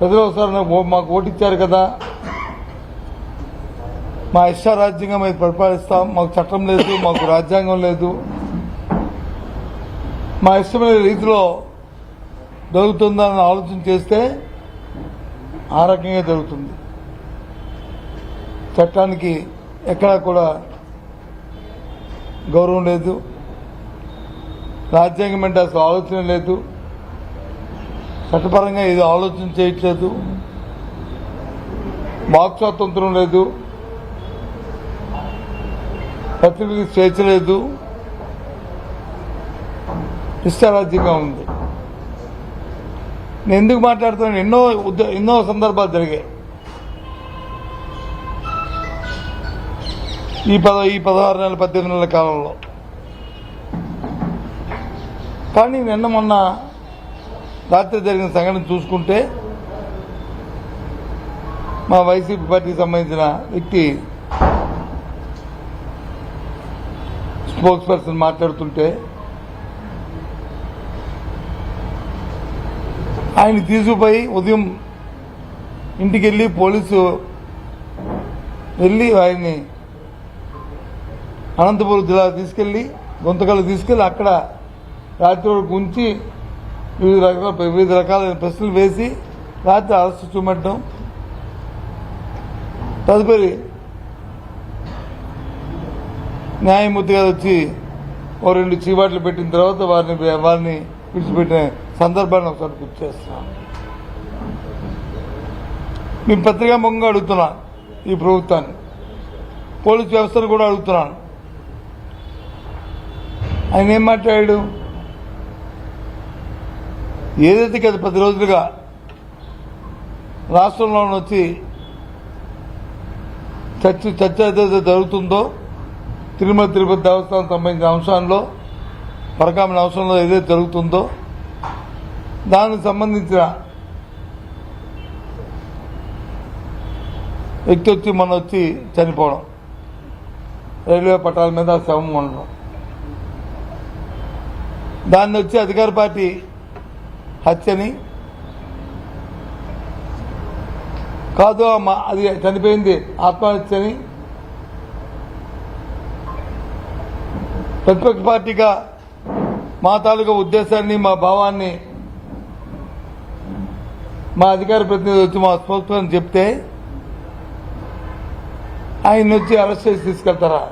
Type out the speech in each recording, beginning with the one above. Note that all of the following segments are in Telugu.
ప్రజలు ఒకసారి నాకు మాకు ఓటిచ్చారు కదా. మా ఇష్టారాజ్యంగా మేము పరిపాలిస్తాం. మాకు చట్టం లేదు మాకు రాజ్యాంగం లేదు. మా ఇష్టమైన రీతిలో జరుగుతుందని ఆలోచన చేస్తే ఆ రకంగా జరుగుతుంది. చట్టానికి ఎక్కడా కూడా గౌరవం లేదు. రాజ్యాంగం అంటే అసలు ఆలోచన లేదు. చట్టపరంగా ఇది ఆలోచన చేయట్లేదు. వాక్ స్వాతంత్రం లేదు. పత్రికలకు స్వేచ్ఛ లేదు ఇష్టారాజ్యంగా ఉంది. నేను ఎందుకు మాట్లాడుతున్నాను? ఎన్నో ఎన్నో సందర్భాలు జరిగాయి. ఈ పద ఈ పదహారు నెలల పద్దెనిమిది నెలల కాలంలో. కానీ నిన్న మొన్న రాత్రి జరిగిన సంఘటన చూసుకుంటే మా వైసీపీ పార్టీకి సంబంధించిన వ్యక్తి స్పోక్స్ పర్సన్ మాట్లాడుతుంటే ఆయన తీసుకుపోయి ఉదయం ఇంటికి వెళ్ళి పోలీసు వెళ్ళి ఆయన్ని అనంతపురం జిల్లా తీసుకెళ్ళి గుంతకల్లు తీసుకెళ్ళి అక్కడ రాత్రి వరకు ఉంచి వివిధ రకాల వివిధ రకాలైన ప్రశ్నలు వేసి రాత్రి అరెస్ట్ చూపెట్టడం తదుపరి న్యాయమూర్తి గారు వచ్చి ఓ రెండు చీవాట్లు పెట్టిన తర్వాత వారిని వారిని విడిచిపెట్టిన సందర్భాన్ని ఒకసారి గుర్తు చేస్తున్నాను మీ పత్రికా ముఖంగా అడుగుతున్నాను ఈ ప్రభుత్వాన్ని. పోలీస్ వ్యవస్థను కూడా అడుగుతున్నాను. ఆయన ఏం మాట్లాడాడు? ఏదైతే గత పది రోజులుగా రాష్ట్రంలో వచ్చి చర్చ చర్చ ఏదైతే జరుగుతుందో తిరుమల తిరుపతి దేవస్థానం సంబంధించిన అంశాల్లో పరకామిన అంశంలో ఏదైతే జరుగుతుందో దానికి సంబంధించిన వ్యక్తి వచ్చి మన వచ్చి చనిపోవడం. రైల్వే పట్టాల మీద శవం ఉండడం. దాన్ని వచ్చి అధికార పార్టీ హత్యని? కాదు అది చనిపోయింది. ఆత్మహత్యని? ప్రతిపక్ష పార్టీగా మా తాలూకా ఉద్దేశాన్ని మా భావాన్ని మా అధికార ప్రతినిధి వచ్చి మా స్పోక్స్మన్ చెప్తే ఆయన వచ్చి అరెస్ట్ చేసి తీసుకెళ్తారా?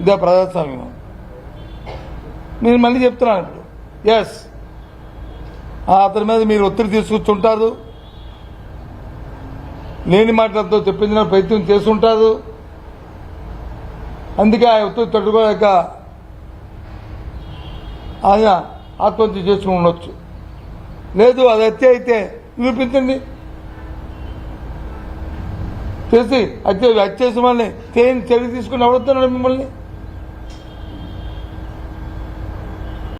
ఇదే ప్రజాస్వామ్యం. నేను మళ్ళీ చెప్తున్నాను ఇప్పుడు. ఎస్ అతని మీద మీరు ఒత్తిడి తీసుకొచ్చుంటారు. లేని మాటలతో చెప్పించిన ప్రయత్నం చేస్తుంటారు. అందుకే ఆ ఒత్తిడి తట్టుకోలేక ఆయన ఆత్మహత్య చేసుకుని ఉండొచ్చు. లేదు అది హత్య అయితే నిరూపించండి. చేసి హత్య హత్య చేసి మళ్ళీ చేయని చర్య తీసుకుని ఎవడుతున్నాడు మిమ్మల్ని.